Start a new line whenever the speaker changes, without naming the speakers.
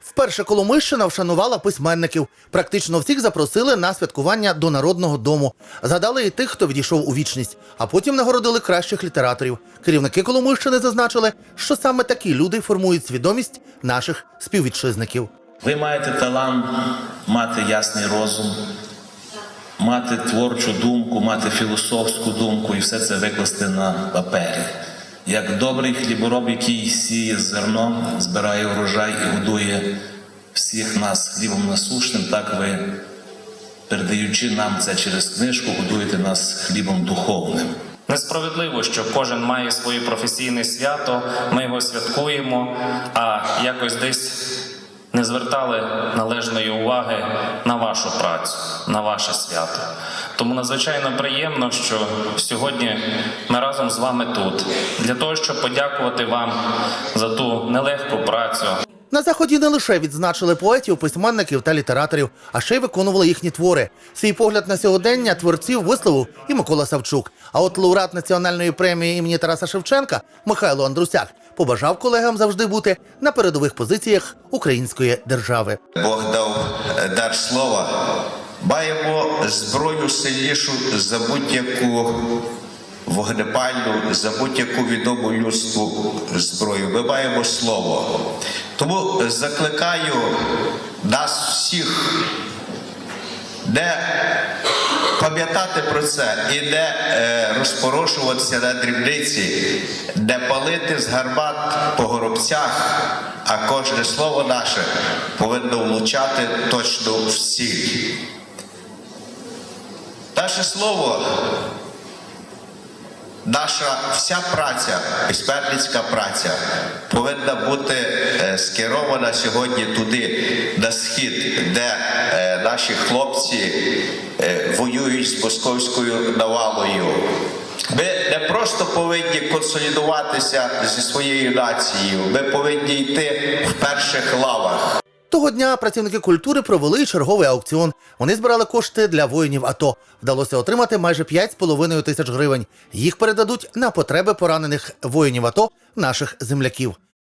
Вперше Коломийщина вшанувала письменників. Практично всіх запросили на святкування до народного дому. Згадали і тих, хто відійшов у вічність, а потім нагородили кращих літераторів. Керівники Коломийщини зазначили, що саме такі люди формують свідомість наших співвітчизників.
Ви маєте талант мати ясний розум, мати творчу думку, мати філософську думку і все це викласти на папері. Як добрий хлібороб, який сіє зерно, збирає урожай і годує всіх нас хлібом насушним, так ви, передаючи нам це через книжку, годуєте нас хлібом духовним.
Несправедливо, що кожен має своє професійне свято, ми його святкуємо, а якось десь не звертали належної уваги на вашу працю, на ваше свято. Тому надзвичайно приємно, що сьогодні ми разом з вами тут для того, щоб подякувати вам за ту нелегку працю,
На заході не лише відзначили поетів, письменників та літераторів, а ще й виконували їхні твори. Свій погляд на сьогодення творців висловив і Микола Савчук. А от лауреат національної премії імені Тараса Шевченка Михайло Андрусяк побажав колегам завжди бути на передових позиціях української держави.
Бог дав е, дар слова. Маємо зброю сильнішу за будь-яку вогнепальну, за будь-яку відому людству зброю. Ми маємо слово. Тому закликаю нас всіх не пам'ятати про це і не е, розпорошуватися на дрібниці, не палити з гармат по горобцях, а кожне слово наше повинно влучати точно в ціль. Наше слово, наша вся праця, письменницька праця, повинна бути е, скерована сьогодні туди, на схід, де е, наші хлопці е, воюють з московською навалою. Ми не просто повинні консолідуватися зі своєю нацією, ми повинні йти в перших лавах.
Того дня працівники культури провели черговий аукціон. Вони збирали кошти для воїнів АТО. Вдалося отримати майже 5,5 тисяч гривень. Їх передадуть на потреби поранених воїнів АТО наших земляків.